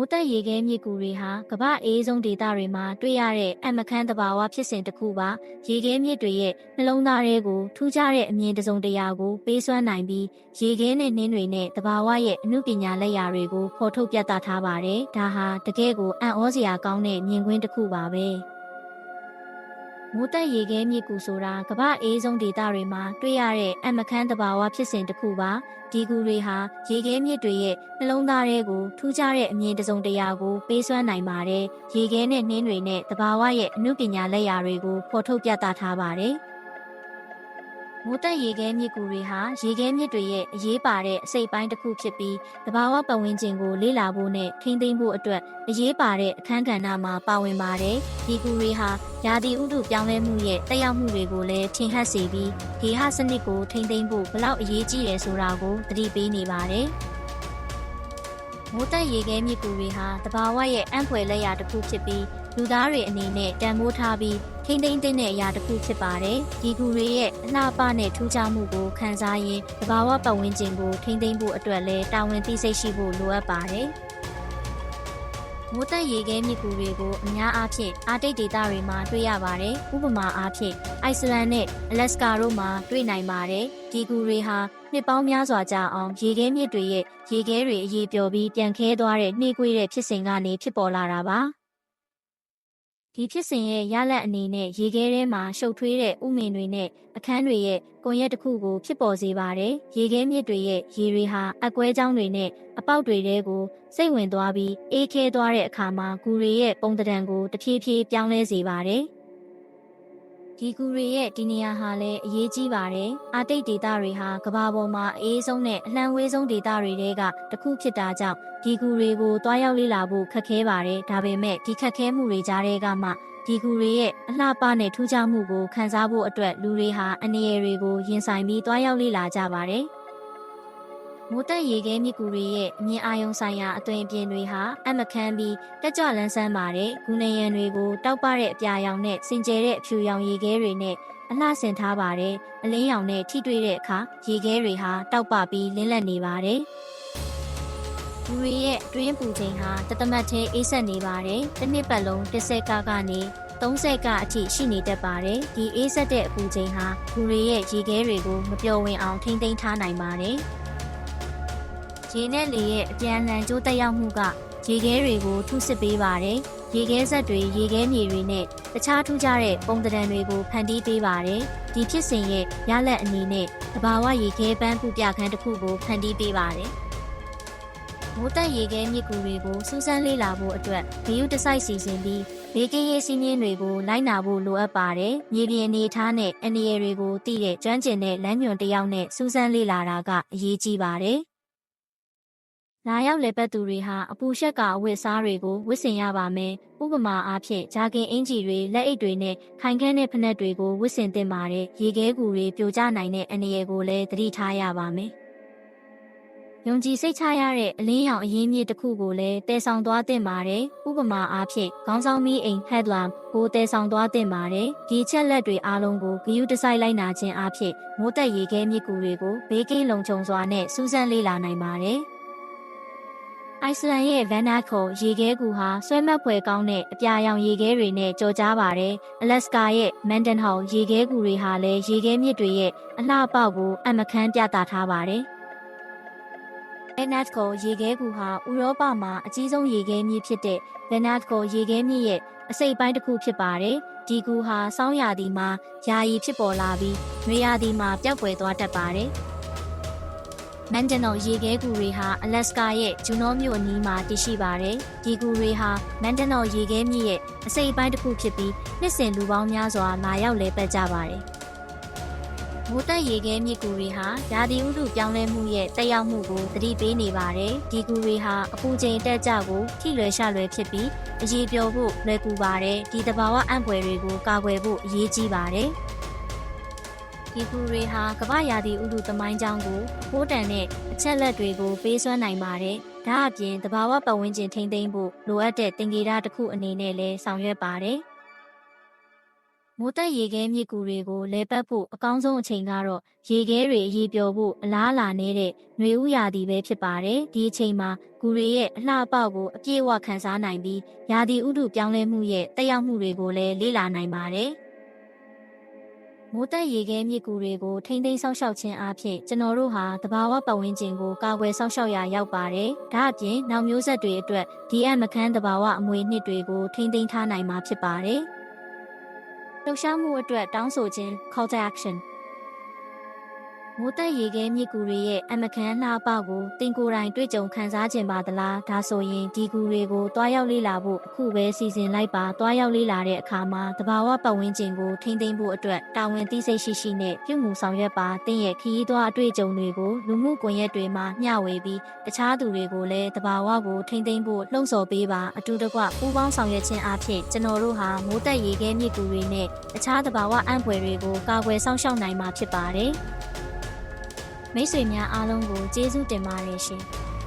မိုးတက်ရေခဲမြစ်ကူတွေဟာကမ္ဘာအေးဆုံးဒေသတွေမှာတွေ့ရတဲ့အမခန်းတဘာဝဖြစ်စဉ်တစ်ခုပါရေခဲမြစ်တွေရဲ့နှလုံးသားတွေကိုထူးခြားတဲ့အမြင်တစ်စုံတစ်ရာကိုပေးစွမ်းနိုင်ပြီးရေခဲနဲ့နှင်းတွေနဲ့တဘာဝရဲ့အမှုပညာလက်ရာတွေကိုဖော်ထုတ်ပြသထားပါတယ်ဒါဟာတကယ့်ကိုအံ့ဩစရာကောင်းတဲ့မြင်ကွင်းတစ်ခုပါပဲ မိုးတက်ရေခဲမြစ်ကူဆိုတာကမ္ဘာအေးဆုံးဒေသတွေမှာတွေ့ရတဲ့အမခန်းတဘာဝဖြစ်စဉ်တစ်ခုပါဒီကူတွေဟာရေခဲမြစ်တွေရဲ့နှလုံးသားတွေကိုထူးခြားတဲ့အမြင်တစ်စုံတစ်ရာကိုပေးစွမ်းနိုင်ပါတယ်။ရေခဲနဲ့နှင်းတွေနဲ့တဘာဝရဲ့အမှုပညာလက်ရာတွေကိုဖော်ထုတ်ပြသထားပါတယ်။ မိုးတက်ရေခဲမြစ်ကူတွေဟာရေခဲမြစ်တွေရဲ့အရေးပါတဲ့အစိတ်ပိုင်းတစ်ခုဖြစ်ပြီးတဘာဝပတ်ဝန်းကျင်ကိုလေ့လာဖို့နဲ့ထိန်းသိမ်းဖို့အတွက်အရေးပါတဲ့အခန်းကဏ္ဍမှာပါဝင်ပါတယ်။ဒီကူတွေဟာရာသီဥတုပြောင်းလဲမှုရဲ့တက်ရောက်မှုတွေကိုလည်းထင်ဟပ်စေပြီးဂေဟစနစ်ကိုထိန်းသိမ်းဖို့ဘလောက်အရေးကြီးတယ်ဆိုတာကိုသတိပေးနေပါတယ်။မိုးတက်ရေခဲမြစ်ကူတွေဟာတဘာဝရဲ့အံ့ဖွယ်လက်ရာတစ်ခုဖြစ်ပြီး လူသားတွေအနေနဲ့တန်ဖိုးထားပြီးထိမ့်သိမ့်တဲ့အရာတစ်ခုဖြစ်ပါတယ်။ဒီကူတွေရဲ့အလှပနဲ့ထူးခြားမှုကိုခံစားရင်တဘာဝပတ်ဝန်းကျင်ကိုထိမ့်သိမ့်ဖို့အတွက်လည်းတာဝန်သိစိတ်ရှိဖို့လိုအပ်ပါတယ်။မိုးတက်ရေခဲမြစ်ကူတွေကိုအများအားဖြင့်အာတိတ်ဒေသတွေမှာတွေ့ရပါတယ်။ဥပမာအားဖြင့်အိုက်စလန်နဲ့အလက်စကာတို့မှာတွေ့နိုင်ပါတယ်။ဒီကူတွေဟာနှစ်ပေါင်းများစွာကြာအောင်ရေခဲမြစ်တွေရဲ့ရေခဲတွေအရေးပျော်ပြီးပြန်ခဲသွားတဲ့နှေးကွေးတဲ့ဖြစ်စဉ်ကနေဖြစ်ပေါ်လာတာပါ။ ဒီဖြစ်စဉ်ရဲ့ရလဒ်အနေနဲ့ရေခဲထဲမှာရှုပ်ထွေးတဲ့ဥမင်တွေနဲ့အခန်းတွေရဲ့ကွန်ရက်တစ်ခုကိုဖြစ်ပေါ်စေပါတယ်။ရေခဲမြစ်တွေရဲ့ရေတွေဟာအကွဲကြောင်းတွေနဲ့အပေါက်တွေထဲကိုစိတ်ဝင်သွားပြီးအေးခဲသွားတဲ့အခါမှာဂူတွေရဲ့ပုံသဏ္ဍာန်ကိုတဖြည်းဖြည်းပြောင်းလဲစေပါတယ်။ ဒီကူတွေရဲ့ဒီနေရာဟာလည်းအရေးကြီးပါတယ်။အာတိတ်ဒေတာတွေဟာကမ္ဘာပေါ်မှာအအေးဆုံးနဲ့အလှမ်းဝေးဆုံးဒေတာတွေတဲကတစ်ခုဖြစ်တာကြောင့်ဒီကူတွေကိုတွားရောက်လေ့လာဖို့ခက်ခဲပါတယ်။ဒါပေမဲ့ဒီခက်ခဲမှုတွေကြားထဲကမှဒီကူတွေရဲ့အလှပနဲ့ထူးခြားမှုကိုခံစားဖို့အတွက်လူတွေဟာအနေရတွေကိုရင်ဆိုင်ပြီးတွားရောက်လေ့လာကြပါတယ်။ မိုးတက်ရေခဲမြစ်ကူတွေရဲ့အမြင်အာရုံဆိုင်ရာအသွင်အပြင်တွေဟာအမခန်းပြီးတက်ကြွလန်းဆန်းပါတယ်ဂူနေရန်တွေကိုတောက်ပတဲ့အပြာရောင်နဲ့စင်ကြယ်တဲ့အဖြူရောင်ရေခဲတွေနဲ့အလှဆင်ထားပါတယ်အလင်းရောင်နဲ့ထိတွေ့တဲ့အခါရေခဲတွေဟာတောက်ပပြီးလင်းလက်နေပါတယ်လူတွေရဲ့တွင်းပူချိန်ဟာတသမတ်သေးအေးဆက်နေပါတယ်တစ်နှစ်ပတ်လုံးတစ်ဆက်ကကနေ30ကအထိရှိနေတတ်ပါတယ်ဒီအေးဆက်တဲ့အပူချိန်ဟာလူတွေရဲ့ရေခဲတွေကိုမပျော်ဝင်အောင်ထိမ့်သိမ်းထားနိုင်ပါတယ် ရေနဲ့လေရဲ့အပြန်အလှန်ကြိုးတက်ရောက်မှုကရေခဲတွေကိုထုစစ်ပေးပါတယ်။ရေခဲဆက်တွေရေခဲမြေတွေနဲ့တခြားထူးခြားတဲ့ပုံသဏ္ဍာန်တွေကိုဖန်တီးပေးပါတယ်။ဒီဖြစ်စဉ်ရဲ့ရလဒ်အနေနဲ့တဘာဝရေခဲပန်းပူပြခန်းတစ်ခုကိုဖန်တီးပေးပါတယ်။မိုးတက်ရေခဲမြစ်ကူတွေကိုစူးစမ်းလေ့လာဖို့အတွက်ဂယုတစိုက်စီစဉ်ပြီးဘေးကင်းရေးစည်းမျဉ်းတွေကိုလိုက်နာဖို့လိုအပ်ပါတယ်။မြေပြင်အနေထားနဲ့အနေရတွေကိုသိတဲ့ကျွမ်းကျင်တဲ့လမ်းညွှန်တစ်ယောက်နဲ့စူးစမ်းလေ့လာတာကအရေးကြီးပါတယ်။ လာရောက်လေပတ်သူတွေဟာအပူရှက်ကအဝတ်စားတွေကိုဝတ်ဆင်ရပါမယ်။ဥပမာအားဖြင့်ဂျာကင်အင်ဂျီတွေလက်အိတ်တွေနဲ့ခိုင်ခန့်တဲ့ဖနက်တွေကိုဝတ်ဆင်သင့်ပါတယ်။ရေခဲကူတွေပြိုကျနိုင်တဲ့အနေအကိုလည်းသတိထားရပါမယ်။ယုံကြည်စိတ်ချရတဲ့အလင်းရောင်အရင်းမြစ်တစ်ခုကိုလည်းတည်ဆောင်သွားသင့်ပါတယ်။ဥပမာအားဖြင့်ခေါင်းဆောင်မီးအိမ် headlamp ကိုတည်ဆောင်သွားသင့်ပါတယ်။ဒီချက်လက်တွေအားလုံးကိုဂယုတစိုက်လိုက်နာခြင်းအားဖြင့်မိုးတက်ရေခဲမြစ်ကူတွေကိုဘေးကင်းလုံခြုံစွာနဲ့စူးစမ်းလေ့လာနိုင်ပါတယ်။ အိုက်စလန်ရဲ့ဗန်နာခိုရေခဲကူဟာဆွဲမက်ဖွယ်ကောင်းတဲ့အပြာရောင်ရေခဲတွေနဲ့ကြော်ကြားပါတယ်။အလက်စကာရဲ့မန်ဒန်ဟောင်ရေခဲကူတွေဟာလည်းရေခဲမြစ်တွေရဲ့အလှပေါက်ကိုအမခန်းပြသထားပါတယ်။ဗန်နတ်ကိုရေခဲကူဟာဥရောပမှာအကြီးဆုံးရေခဲမြစ်ဖြစ်တဲ့ဗန်နတ်ကိုရေခဲမြစ်ရဲ့အစိပ်ပိုင်းတစ်ခုဖြစ်ပါတယ်။ဒီကူဟာစောင်းရာသီမှာယာယီဖြစ်ပေါ်လာပြီးနွေရာသီမှာပျောက်ကွယ်သွားတတ်ပါတယ်။ မန်ဒနိုရေခဲကူတွေဟာအလက်စကာရဲ့ဂျူနိုမြို့အနီးမှာတည်ရှိပါတယ်။ဒီကူတွေဟာမန်ဒနိုရေခဲမြစ်ရဲ့အစိပ်ပိုင်းတစ်ခုဖြစ်ပြီးနှစ်စဉ်လူပေါင်းများစွာလာရောက်လဲပတ်ကြပါတယ်။မိုးတက်ရေခဲမြစ်ကူတွေဟာရာသီဥတုပြောင်းလဲမှုရဲ့တက်ရောက်မှုကိုသတိပေးနေပါတယ်။ဒီကူတွေဟာအပူချိန်တက်ကြကိုထိလွယ်ရှလွယ်ဖြစ်ပြီးအရေးပျော်ဖို့လွယ်ကူပါတယ်။ဒီတဘာဝအံ့ဖွယ်တွေကိုကာကွယ်ဖို့အရေးကြီးပါတယ်။ ဒီကူတွေဟာကမ္ဘာရာသီဥတုသမိုင်းကြောင်းကိုဖိုးတန်တဲ့အချက်လက်တွေကိုပေးစွမ်းနိုင်ပါတယ်။ဒါအပြင်တဘာဝပတ်ဝန်းကျင်ထိန်းသိမ်းဖို့လိုအပ်တဲ့သင်္ကေတတစ်ခုအနေနဲ့လည်းဆောင်ရွက်ပါတယ်။မိုးတက်ရေခဲမြစ်ကူတွေကိုလဲပတ်ဖို့အကောင်းဆုံးအချိန်ကတော့ရေခဲတွေရေပျော်ဖို့အလားအလာနေတဲ့ຫນွေဥရာသီပဲဖြစ်ပါတယ်ဒီအချိန်မှာကူတွေရဲ့အလှအပေါက်ကိုအပြည့်အဝခံစားနိုင်ပြီးရာသီဥတုပြောင်းလဲမှုရဲ့တက်ရောက်မှုတွေကိုလည်းလေ့လာနိုင်ပါတယ် မိုးတက်ရေခဲမြစ်ကူတွေကိုထိမ့်သိမ်းဆောက်ရှောက်ခြင်းအပြင်ကျွန်တော်တို့ဟာတဘာဝပတ်ဝန်းကျင်ကိုကာကွယ်ဆောက်ရှောက်ရာရောက်ပါတယ်ဒါအပြင်နောက်မျိုးဆက်တွေအတွက်ဒီအမခန်းတဘာဝအမွေနှစ်တွေကိုထိမ့်သိမ်းထားနိုင်မှာဖြစ်ပါတယ်လှုပ်ရှားမှုအတွက်တောင်းဆိုခြင်း call to action မိုးတက်ရေခဲမြစ်ကူတွေရဲ့အမခန်းလှပကိုတင်ကိုယ်တိုင်တွေ့ကြုံခံစားခြင်းပါသလားဒါဆိုရင်ဒီကူတွေကိုတွားရောက်လေ့လာဖို့အခုပဲစီစဉ်လိုက်ပါတွားရောက်လေ့လာတဲ့အခါမှာတဘာဝပတ်ဝန်းကျင်ကိုထိမ့်သိမ်းဖို့အတွက်တာဝန်သိစိတ်ရှိရှိနဲ့ပြုမှုဆောင်ရွက်ပါတင့်ရဲ့ခရီးသွားအတွေ့အကြုံတွေကိုလူမှုကွန်ရက်တွေမှာမျှဝေပြီးတခြားသူတွေကိုလည်းတဘာဝကိုထိမ့်သိမ်းဖို့လှုံ့ဆော်ပေးပါအတူတကွပူးပေါင်းဆောင်ရွက်ခြင်းအပြင်ကျွန်တော်တို့ဟာမိုးတက်ရေခဲမြစ်ကူတွေနဲ့တခြားတဘာဝအံ့ဖွယ်တွေကိုကာကွယ်ဆောင်ရှောက်နိုင်မှာဖြစ်ပါတယ် မိတ်ဆွေများအားလုံးကိုကျေးဇူးတင်ပါတယ်ရှင်။